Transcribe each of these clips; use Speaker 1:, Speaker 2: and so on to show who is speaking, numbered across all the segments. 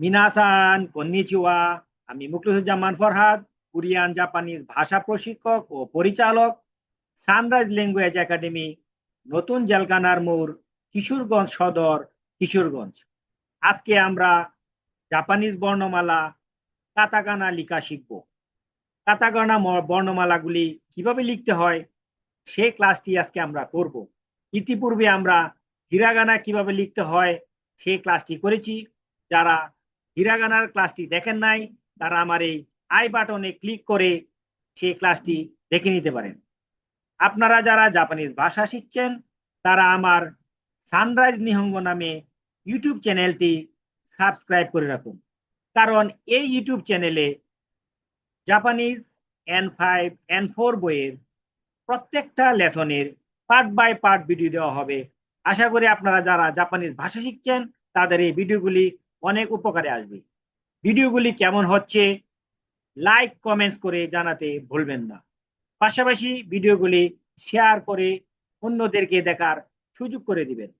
Speaker 1: মিনাসান konnichiwa আমি মুখলিসুজ্জামান Farhad Korean Japanese ভাষা প্রশিক্ষক ও পরিচালক সানরাইজ ল্যাঙ্গুয়েজ একাডেমি নতুন জেলকানার মোড় কিশোরগঞ্জ সদর কিশোরগঞ্জ আজকে আমরা জাপানিজ বর্ণমালা কাতাকানা লিখা শিখব কাতাকানা বর্ণমালাগুলি কীভাবে লিখতে হয় সেই ক্লাসটি আজকে আমরা করব ইতিপূর্বে আমরা হিরাগানা কীভাবে লিখতে হয় সেই ক্লাসটি করেছি যারা হিরাগানার ক্লাসটি দেখেন নাই, তারা আমার এই আই বাটনে ক্লিক করে সেই ক্লাসটি দেখে নিতে পারেন। আপনারা যারা জাপানিজ ভাষা শিখছেন, তারা আমার সানরাইজ নিহঙ্গ নামে ইউটিউব চ্যানেলটি সাবস্ক্রাইব করে রাখুন। কারণ এই ইউটিউব চ্যানেলে Japanese N five, N four বইয়ের প্রত্যেকটা লেসনের পার্ট বাই পার্ট ভিডিও দেওয়া হবে। আশা করি আপনারা যারা জাপানিজ ভাষা শিখছেন, তাদের এই ভিডিওগুলি অনেক উপকারে আসবে। ভিডিওগুলি কেমন হচ্ছে লাইক কমেন্টস করে জানাতে ভুলবেন না। পাশাপাশি ভিডিওগুলি শেয়ার করে অন্যদেরকে দেখার সুযোগ করে দিবেন।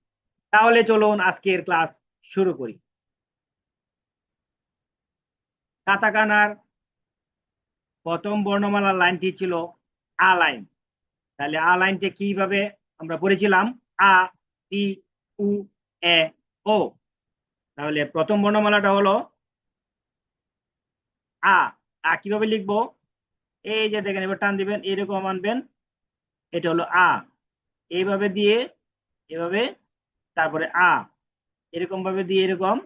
Speaker 1: তাহলে চলুন আজকের ক্লাস শুরু করি। কাতাকানার প্রথম বর্ণমালার লাইনটি ছিল আ লাইন। তাহলে আ লাইনটা কীভাবে আমরা পড়েছিলাম? আ ই উ, এ, ও। তাহলে প্রথম বর্ণমালাটা হলো আ। আ কীভাবে লিখব? এই যে দেখেন, এবার টান দিবেন, এরকম আনবেন। এটা হলো আ। এইভাবে দিয়ে, এভাবে, তারপরে আ। এরকম ভাবে দিয়ে, এরকম,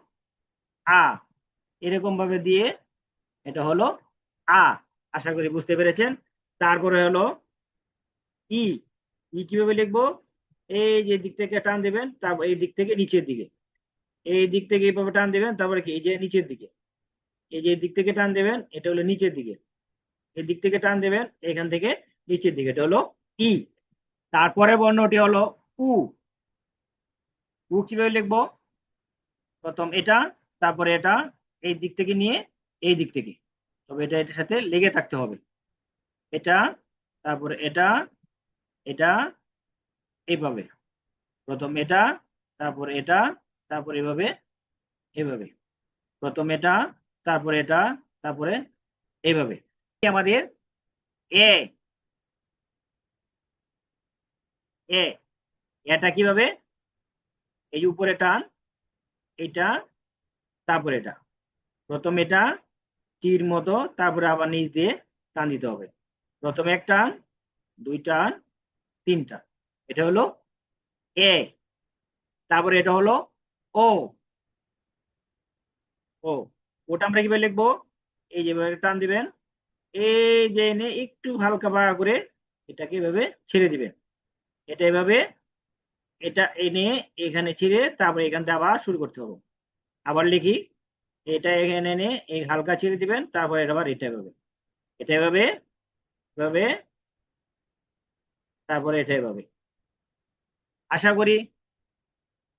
Speaker 1: আ। এরকম ভাবে দিয়ে, এটা হলো আ। আশা করি বুঝতে পেরেছেন। তারপরে হলো ই। ই কীভাবে লিখব? এই যে দিক থেকে টান দিবেন, তারপর এই দিক থেকে নিচের দিকে। এই দিক থেকে এইভাবে টান দেবেন, তারপরে কি? এই যে নিচের দিকে। এই যে দিক থেকে টান দেবেন, এটা হলো নিচের দিকে। এই দিক থেকে টান দেবেন, এখান থেকে নিচের দিকে। এটা হলো ই। তারপরে বর্ণটি হলো উ। উ কীভাবে লিখব? প্রথম এটা, তারপরে এটা, এই দিক থেকে নিয়ে এই দিক থেকে। তবে এটা এটার সাথে লেগে থাকতে হবে। এটা, তারপরে এটা এটা, এইভাবে। প্রথম এটা, তারপর এটা তারপর এভাবে এভাবে। প্রথম এটা, তারপরে এটা, তারপরে এইভাবে আমাদের এ এ এটা কীভাবে? এই উপরে টান এটা তারপর এটা। প্রথম এটা তীর মতো, তারপরে আবার নিচ দিয়ে টান দিতে হবে। প্রথমে এক টান দুই টান তিন টান এটা হলো এ তারপরে এটা হলো ও। ও, ওটা আমরা কীভাবে লিখব? এই যেভাবে টান দিবেন। এই যে এনে একটু হালকা বাঁকা করে এটাকে এভাবে ছেড়ে দিবেন। এটা এভাবে, এটা এনে এখানে ছিঁড়ে তারপরে এখান থেকে আবার শুরু করতে হবে। আবার লিখি, এটা এখানে এনে এই হালকা ছেড়ে দিবেন, তারপরে এটা আবার এটা এভাবে। এটা এভাবে এভাবে, তারপরে এটা এভাবে। আশা করি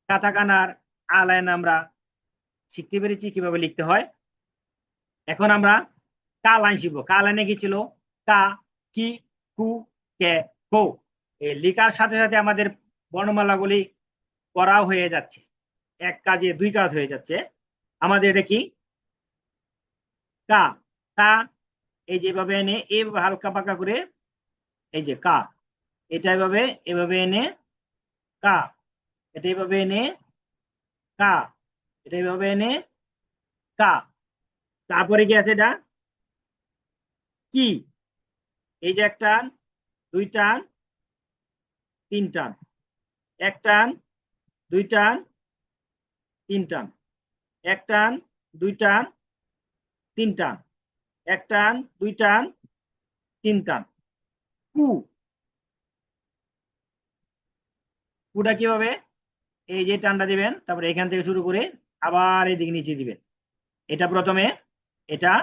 Speaker 1: কাতাকানার আ লাইন আমরা শিখতে পেরেছি, কীভাবে লিখতে হয়। এখন আমরা কা লাইন শিখব। কা লাইনে কি ছিল? কা, কি, কু, কে, কো। এই লিখার সাথে সাথে আমাদের বর্ণমালাগুলি করা হয়ে যাচ্ছে। এক কাজে দুই কাজ হয়ে যাচ্ছে। আমাদের এটা কি? কা কা এই যেভাবে এনে এইভাবে হালকা পাকা করে, এই যে কা, এটা এভাবে এভাবে এনে কা, এটা এইভাবে এনে কা। এটা এইভাবে এনে কা। তারপরে কি আছে এটা? কি? এই যে এক টান, দুই টান, তিন টান। এক টান, দুই টান, তিন টান। এক টান, দুই টান, তিন টান। এক টান, দুই টান, তিন টান। কু। কুটা কীভাবে? এই যে টানটা দিবেন, তারপরে এখান থেকে শুরু করে আবার এদিকে নিচে দিবেন। এটা প্রথমে, এটা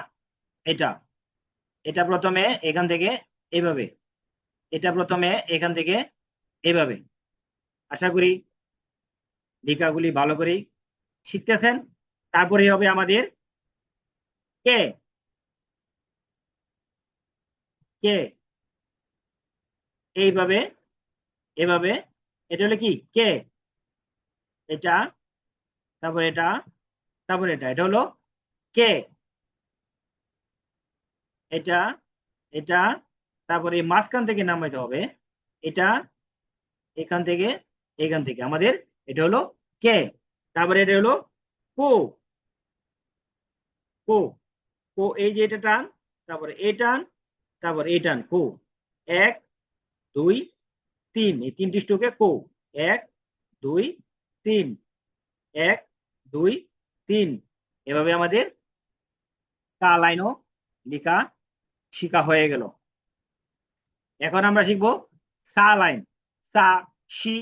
Speaker 1: এটা। এটা প্রথমে এখান থেকে এইভাবে এটা প্রথমে এখান থেকে এইভাবে আশা করি লেখাগুলি ভালো করেই শিখতেছেন। তারপরে হবে আমাদের কে? কে? এইভাবে, এভাবে। এটা হলো কি? কে? এটা, তারপর এটা তারপর এটা এটা হলো কে এটা এটা, তারপরে এই মাঝখান থেকে নামাইতে হবে। এটা, এখান থেকে এখান থেকে। আমাদের এটা হলো কে তারপরে এটা হলো কো কো কো এই যে এটা টান, তারপরে এ টান, তারপরে এ টান কো এক, দুই, তিন। এই তিনটি স্ট্রোকে কো এক, দুই তিন। এক, দুই, তিন। এভাবে আমাদের কা লাইনও লেখা, শিখা হয়ে গেল। এখন আমরা শিখব সা লাইন। সা, শি,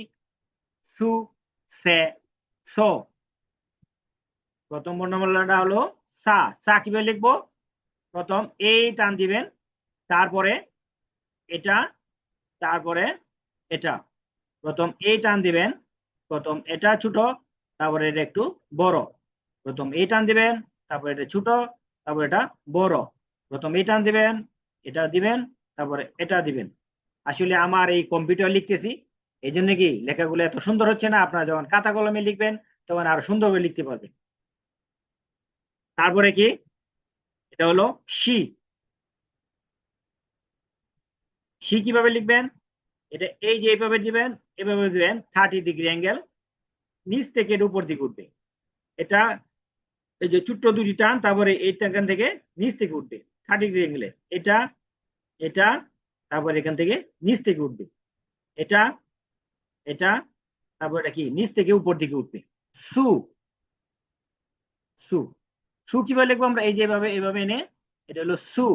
Speaker 1: সু, সে, সো। প্রথম বর্ণমালাটা হলো সা। সা কীভাবে লিখব? প্রথম এই টান দিবেন, তারপরে এটা তারপরে এটা। প্রথম এই টান দিবেন প্রথম এটা ছোট, তারপরে এটা একটু বড়। প্রথম এই টান দিবেন, তারপরে এটা ছোট, তারপরে এটা বড়। প্রথম এই টান দিবেন, এটা দিবেন, তারপরে এটা দিবেন। আসলে আমার এই কম্পিউটার লিখতেছি এই জন্য কি লেখাগুলো এত সুন্দর হচ্ছে না? আপনারা যখন খাতা কলমে লিখবেন, তখন আরও সুন্দর করে লিখতে পারবেন। তারপরে কি? এটা হলো শি শি কীভাবে লিখবেন? এটা এই যে এইভাবে দিবেন, এভাবে দিবেন থার্টি ডিগ্রি অ্যাঙ্গেল নিচ থেকে এর উপর দিকে উঠবে। এটা এই যে ছোট্ট দুটি টান, তারপরে এই এখান থেকে নিচ থেকে উঠবে থার্টি ডিগ্রি অ্যাঙ্গেলে এটা এটা, তারপর এখান থেকে নিচ থেকে উঠবে। এটা এটা, তারপর এটা কি, নিচ থেকে উপর দিকে উঠবে। সু সু সু কীভাবে লিখব আমরা? এই যেভাবে এভাবে এনে, এটা হলো সু।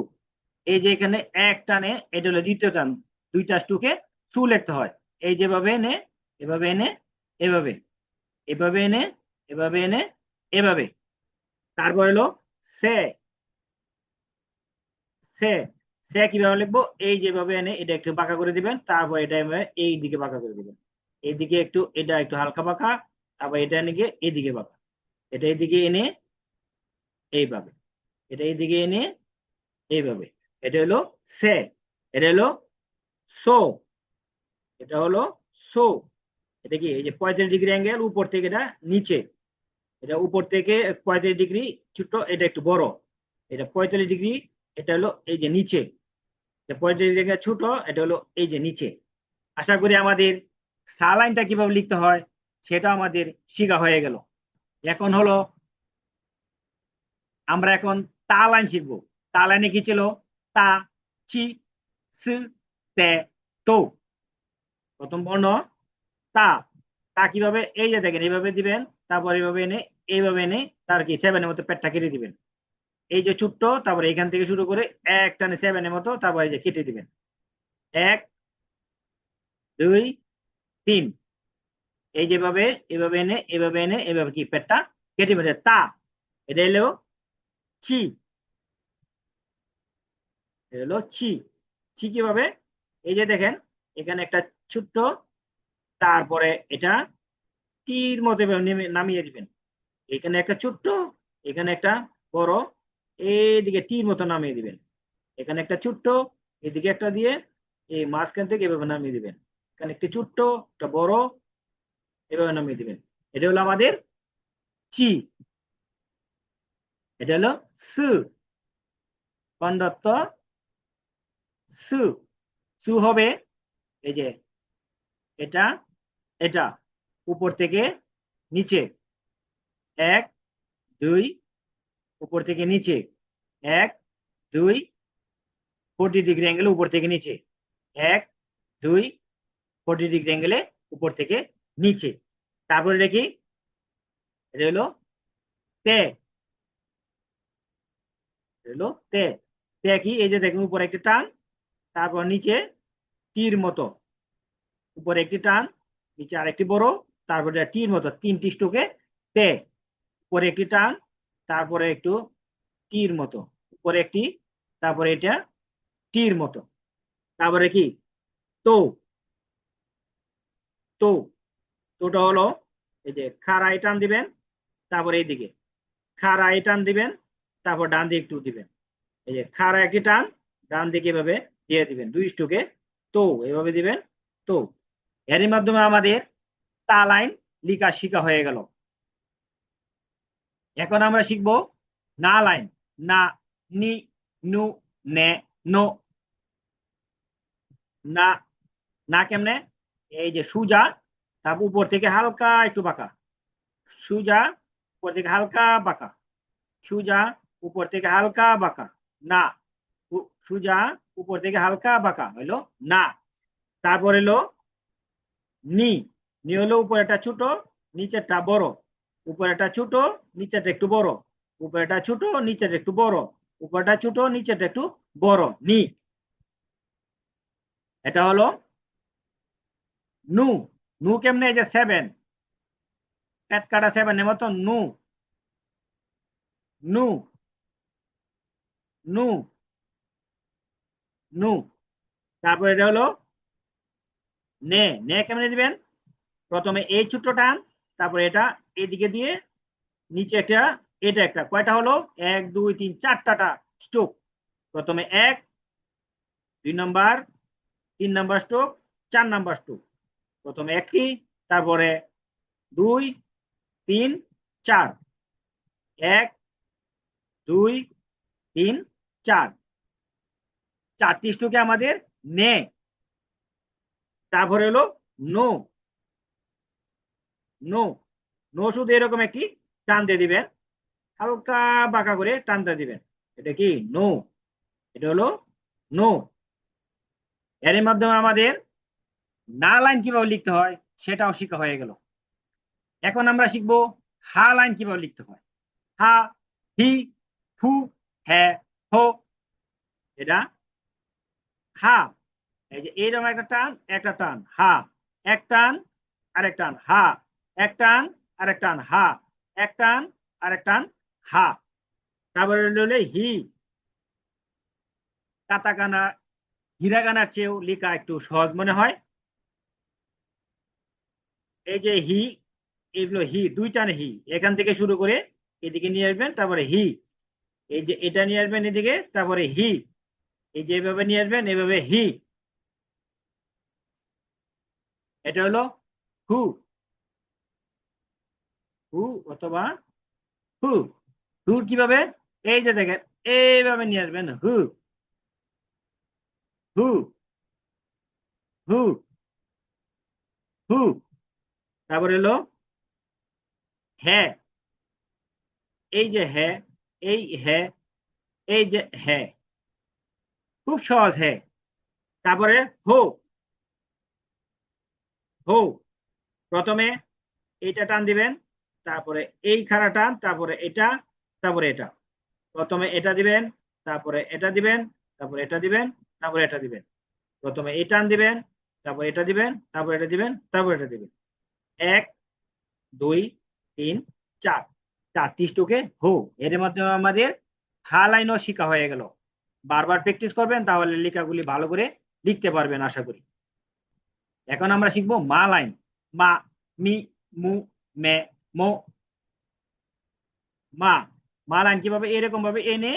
Speaker 1: এই যে এখানে এক টানে, এটা হলো দ্বিতীয় টান, দুইটা স্টুকে সু লিখতে হয়। এই যেভাবে এনে, এভাবে এনে, এভাবে। এভাবে এনে এভাবে এনে, এভাবে। তারপর হলো সে। সে। সে কীভাবে লিখব? এই যেভাবে এনে, এটা একটু বাঁকা করে দিবেন, তারপর এটা এই দিকে বাঁকা করে দিবেন। এইদিকে একটু, এটা একটু হালকা বাঁকা আবার এটা এনে গিয়ে এইদিকে বাঁকা। এটা এইদিকে এনে, এইভাবে। এটা এইদিকে এনে, এইভাবে। এটা হলো সে। এটা হলো সো। এটা হলো সো, এটা কি? এই যে পঁয়ত্রিশ ডিগ্রি অ্যাঙ্গেল উপর থেকে এটা নিচে। এটা উপর থেকে পঁয়ত্রিশ ডিগ্রি ছোট, এটা একটু বড়। এটা পঁয়তাল্লিশ ডিগ্রি, এটা হলো এই যে নিচে। পঁয়ত্রিশ ডিগ্রি ছোট, এটা হলো এই যে নিচে। আশা করি আমাদের সালাইনটা কীভাবে লিখতে হয়, সেটা আমাদের শিখা হয়ে গেল। এখন হলো আমরা এখন তা লাইন শিখব। তা লাইনে কি ছিল? তা, চি, সু, তে, তো। প্রথম বর্ণ, তা। তা কীভাবে? এই যে দেখেন, এইভাবে দিবেন, তারপর এইভাবে এনে এইভাবে এনে, তার কি? সেভেনের মতো পেটটা কেটে দিবেন। এই যে ছোট্ট, তারপরে এখান থেকে শুরু করে এক টানে সেভেনের মতো, তারপর এই যে কেটে দিবেন। এক, দুই, তিন। এই যেভাবে, এভাবে এনে এভাবে এনে, এভাবে কি? পেটটা কেটে দিবেন। তা, এটা এলো চি। এটা হলো চি। চি কীভাবে? এই যে দেখেন, এখানে একটা ছোট্ট, তারপরে এটা তীর মতো নামিয়ে দিবেন। এখানে একটা ছোট্ট, এখানে একটা বড় এইদিকে তীর মতো নামিয়ে দিবেন। এখানে একটা ছোট্ট, এদিকে একটা দিয়ে এই মাঝখান থেকে এভাবে নামিয়ে দিবেন। এখানে একটি ছোট্ট, একটা বড়, এভাবে নামিয়ে দিবেন। এটা হলো আমাদের চি। এটা হলো সু। কন্ডত্ত সু। সু হবে এই যে এটা এটা। উপর থেকে নিচে। এক, দুই, উপর থেকে নিচে। এক, দুই ফোরটি ডিগ্রি অ্যাঙ্গেলে উপর থেকে নিচে। এক, দুই ফোরটি ডিগ্রি অ্যাঙ্গেলে উপর থেকে নিচে। তারপরে দেখি এটা তে। হলো তে। তে কি? এই যে দেখুন, উপরে একটা টান, তারপর নিচে তীর মতো। উপরে একটি টান, নিচে আরেকটি বড়, তারপরে তীর মতো তিনটি স্টোকে তে উপরে একটি টান, তারপরে একটু তীর মতো, উপরে একটি, তারপরে এটা তীর মতো। তারপরে কি? তো তো তোটা হলো এই যে খাড়াই টান দিবেন, তারপরে এইদিকে। খাড়াই টান দিবেন, তারপর ডান দিকে একটু দিবেন। এই যে খাড়া একটি টান, ডান দিকে এভাবে দিয়ে দিবেন। দুই স্টোকে তো এভাবে দিবেন তো এরই মাধ্যমে আমাদের তা লাইন লিখা শিখা হয়ে গেল। এখন আমরা শিখব না লাইন, না নি, নু, নে, নো। না না কেমনে? এই যে সুজা, তারপর উপর থেকে হালকা একটু বাঁকা। সুজা, উপর থেকে হালকা বাঁকা। সুজা, উপর থেকে হালকা বাঁকা। না সুজা, উপর থেকে হালকা বাঁকা। হইল না। তারপর এলো নি নি হলো উপরেটা ছোট, নিচেরটা বড়। উপরেটা ছোট, নিচেরটা একটু বড়। উপরেটা ছোট, নিচেরটা একটু বড়। উপরটা ছোট, নিচেরটা একটু বড়। নি। এটা হলো নু। নু কেমনে? যে সেভেন পেট কাটা সেভেনের মতো নু। নু। নু। নু। তারপর এটা হলো নে নে কেমনে দিবেন? প্রথমে এই ছোট্ট টান, তারপরে এটা এদিকে দিয়ে, নিচে একটা, এটা একটা। কয়টা হলো? এক, দুই, তিন চারটাটা স্ট্রোক প্রথমে এক, দুই নাম্বার, তিন নাম্বার স্ট্রোক চার নাম্বার স্ট্রোক প্রথমে একটি, তারপরে দুই, তিন, চার। এক, দুই, তিন, চার। চারটি স্ট্রোকে আমাদের নে। তারপরে হলো নো নো নো শুধু এরকম একটি টান দিয়ে দিবেন। হালকা বাঁকা করে টানতে দিবেন। এটা কি? নো এটা হলো নো এর মাধ্যমে আমাদের না লাইন কীভাবে লিখতে হয় সেটাও শিখা হয়ে গেল। এখন আমরা শিখব হা লাইন কীভাবে লিখতে হয়। হা, হি, ফু হ্যাঁ হো। এটা হা। এই যে এইরকম একটা টান একটা টান, হা। এক টান, আরেক টান, হা। এক টান, আরেক টান, হা। এক টান, আরেক টান, হা। তারপরে হলো হি। কাতাকানা হিরাগানার চেয়েও লেখা একটু সহজ মনে হয়। এই যে হি এগুলো হি, দুই টানে হি। এখান থেকে শুরু করে এদিকে নিয়ে আসবেন, তারপরে হি। এই যে এটা নিয়ে আসবেন এদিকে, তারপরে হি। এই যে এভাবে নিয়ে আসবেন, এভাবে হি। এটা হলো হু হু অথবা হু হুর কীভাবে? এই যে দেখেন, এইভাবে নিয়ে আসবেন হু হু হু হু তারপরে হলো হ্যাঁ। এই যে হ্যাঁ এই হ্যাঁ এই যে হ্যাঁ। খুব সহজ হ্যাঁ। তারপরে হো। হো প্রথমে এইটা টান দিবেন, তারপরে এই খাড়া টান, তারপরে এটা তারপরে এটা। প্রথমে এটা দিবেন, তারপরে এটা দিবেন, তারপরে এটা দিবেন, তারপরে এটা দিবেন। প্রথমে এই টান দিবেন, তারপর এটা দিবেন, তারপর এটা দিবেন, তারপর এটা দিবেন। এক, দুই, তিন, চার। চারটি স্টোকে হো এর মাধ্যমে আমাদের হা লাইনও শিখা হয়ে গেল। বারবার প্র্যাকটিস করবেন, তাহলে লেখাগুলি ভালো করে লিখতে পারবেন, আশা করি। এখন আমরা শিখব মা লাইন। মা, মি, মু, মে, মো। মা মা লাইন কীভাবে? এরকম ভাবে এনে,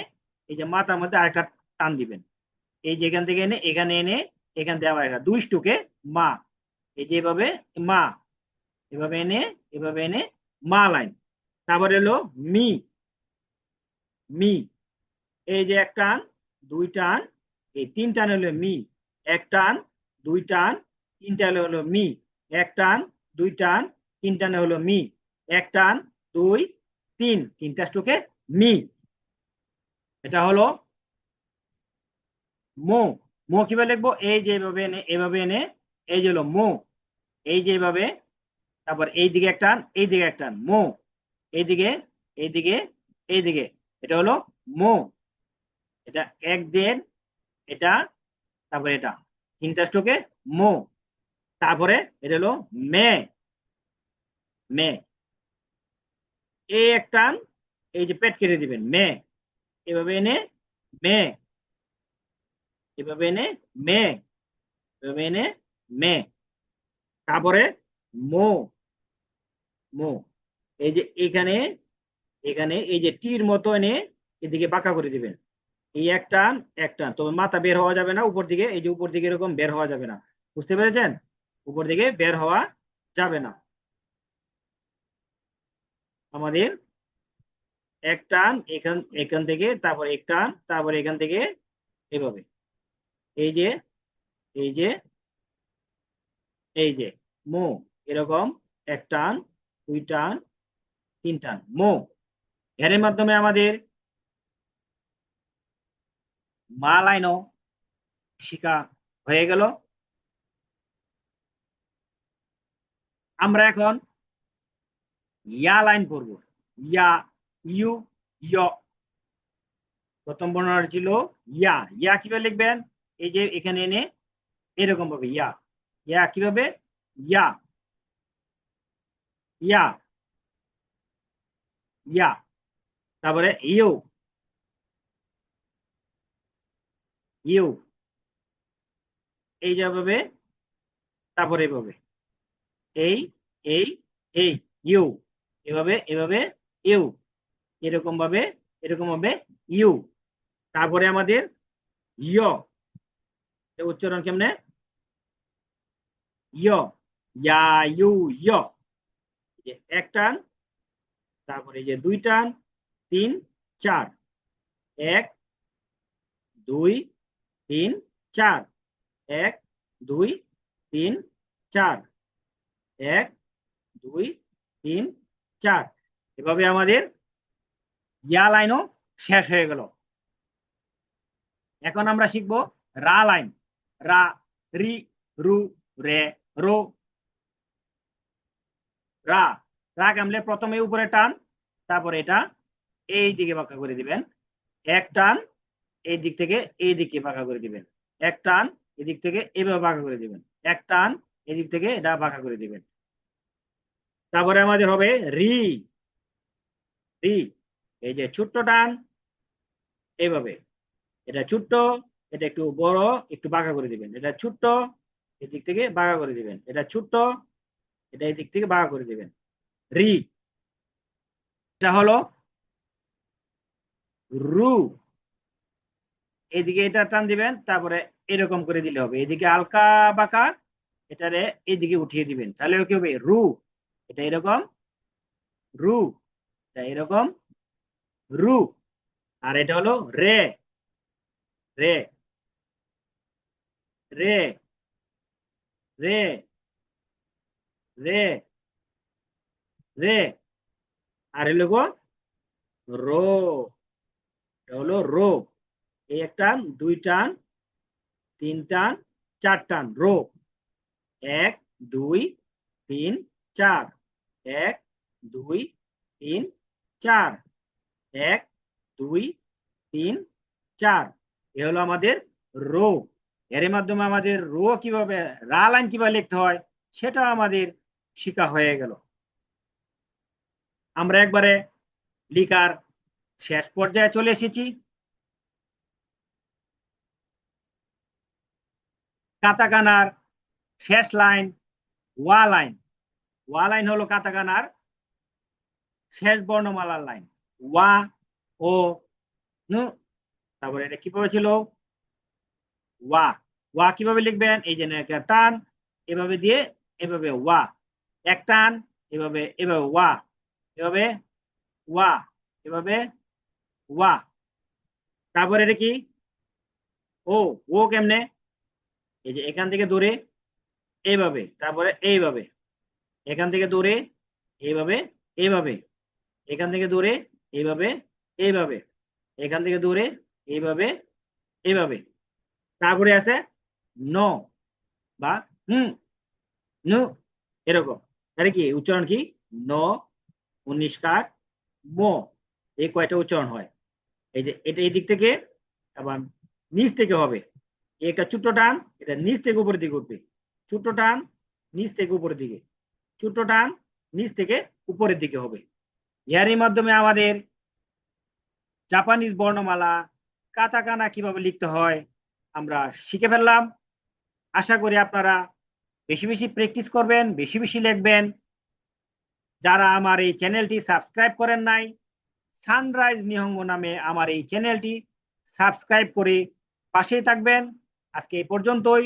Speaker 1: এই যে মাথার মধ্যে আরেকটা টান দিবেন। এই যে এখান থেকে এনে, এখানে এনে, এখান থেকে আবার একটা দুই স্টুকে মা। এই যে এভাবে মা, এভাবে এনে এভাবে এনে মা লাইন। তারপরে হলো মি। মি, এই যে এক টান, দুই টান, এই তিন টান হলো মি। এক টান, দুই টান তিন টানে হলো মি। এক টান, দুই টান, তিন টানে হলো মি। এক টান, দুই, তিন। তিনটা স্ট্রোকে মি। এটা হলো মো। মো কীভাবে লিখব? এই যে এভাবে এনে এভাবে এনে, এই যে হলো মো। এই যে এভাবে, তারপর এই দিকে এক টান, এই দিকে এক টান, মো। এইদিকে এইদিকে এইদিকে এটা হলো মো। এটা এক দেড়, এটা, তারপরে এটা। তিনটা স্ট্রোকে মো। তারপরে এটা হলো মে। মে। এই একটা এই যে পেট কেটে দিবেন, মে। এভাবে এনে মে। এভাবে এনে মে। এভাবে এনে মে। তারপরে মো। মো। এই যে এখানে এখানে এই যে টির মতো এনে এদিকে বাঁকা করে দিবেন। এই এক টান এক টান তবে মাথা বের হওয়া যাবে না, উপর দিকে, এই যে উপর দিকে এরকম বের হওয়া যাবে না। বুঝতে পেরেছেন? উপর দিকে বের হওয়া যাবে না। আমাদের এক টান এখান এখান থেকে, তারপর এক টান, তারপর এখান থেকে এভাবে। এই যে এই যে এই যে, মো, এরকম এক টান, দুই টান, তিন টান, মো। এর মাধ্যমে আমাদের মা লাইনও শিকা হয়ে গেল। আমরা এখন ইয়া লাইন পড়ব ইয়া, ইউ, ইয়। প্রথম বর্ণনা ছিল ইয়া। ইয়া কীভাবে লিখবেন? এই যে এখানে এনে এরকম ভাবে ইয়া। ইয়া কীভাবে? ইয়া। ইয়া। ইয়া। তারপরে ইউ। ইউ। এই যেভাবে তারপরে এভাবে। এই এই এই, ইউ। এভাবে এভাবে, ইউ। এরকম ভাবে এরকম ভাবে, ইউ। তারপরে আমাদের ইয় উচ্চারণ কেমনে? ইয় ইয়া, ইউ ইয় এক টান, তারপরে যে দুই টান, তিন, চার। এক, দুই, তিন, চার। এক, দুই, তিন, চার। এক, দুই, তিন, চার। এভাবে আমাদের ইয়া লাইনও শেষ হয়ে গেল। এখন আমরা শিখব রা লাইন। রা, রি, রু, রে, রো। রা রা কামলে প্রথমে উপরে টান, তারপরে এটা এই দিকে বাঁকা করে দিবেন। এক টান, এই দিক থেকে এই দিকে বাঁকা করে দিবেন। এক টান এদিক থেকে এভাবে বাঁকা করে দিবেন। এক টান এদিক থেকে এটা বাঁকা করে দিবেন। তারপরে আমাদের হবে রি। রি, এই যে ছোট্ট টান, এইভাবে। এটা ছোট্ট, এটা একটু বড়, একটু বাঁকা করে দিবেন। এটা ছোট্ট, এদিক থেকে বাঁকা করে দিবেন। এটা ছোট্ট, এটা এদিক থেকে বাঁকা করে দিবেন। রি, এটা হলো রু। এদিকে এটা টান দিবেন, তারপরে এরকম করে দিলে হবে। এদিকে হালকা বাঁকা এটারে এদিকে উঠিয়ে দিবেন। তাহলে কি হবে রু। এটা এরকম রু। এটা এরকম রু। আর এটা হলো রে। রে। রে। রে। রে। রে। আর হলো গো রো। এটা হলো রো। এই এক টান দুই টান তিন টান চার টান রো। এক, দুই, তিন, চার। এক, দুই, তিন, চার। এক, দুই, তিন, চার। এ হলো আমাদের রো। এর মাধ্যমে আমাদের রো কীভাবে, রা লাইন কীভাবে লিখতে হয় সেটা আমাদের শিখা হয়ে গেল। আমরা একবারে লিখার শেষ পর্যায়ে চলে এসেছি। কাতাকানার শেষ লাইন, ওয়া লাইন। ওয়া লাইন হলো কাতাকানার শেষ বর্ণমালার লাইন। ওয়া, ও, নু। তারপরে এটা কীভাবে ছিল? ওয়া। ওয়া কীভাবে লিখবেন? এই যে একটা টান, এভাবে দিয়ে এভাবে ওয়া। এক টান, এভাবে এভাবে ওয়া। এভাবে ওয়া এভাবে ওয়া। তারপরে এটা কি? ও ও কেমনে? এই যে এখান থেকে দূরে এইভাবে তারপরে এইভাবে। এখান থেকে দূরে এইভাবে এইভাবে। এখান থেকে দূরে এইভাবে এইভাবে। এখান থেকে দূরে এইভাবে এইভাবে। তারপরে আছে ন বা হুম নু এরকম। তাহলে কি, উচ্চারণ কি? ন, উনিষ্কার, ম। এই কয়টা উচ্চারণ হয়? এই যে, এটা এই দিক থেকে, আবার নিচ থেকে হবে। একটা ছোট্ট টান, এটা নিচ থেকে উপরের দিকে উঠবে। ছোট্ট টান নিচ থেকে উপরের দিকে। ছোট্ট টান নিচ থেকে উপরের দিকে হবে। ইয়ারই মাধ্যমে আমাদের জাপানিজ বর্ণমালা, কাতাকানা কীভাবে লিখতে হয়, আমরা শিখে ফেললাম। আশা করি আপনারা বেশি বেশি প্র্যাকটিস করবেন, বেশি বেশি লিখবেন। যারা আমার এই চ্যানেলটি সাবস্ক্রাইব করেন নাই, সানরাইজ নিহঙ্গ নামে আমার এই চ্যানেলটি সাবস্ক্রাইব করে পাশেই থাকবেন। আজকে এই পর্যন্তই।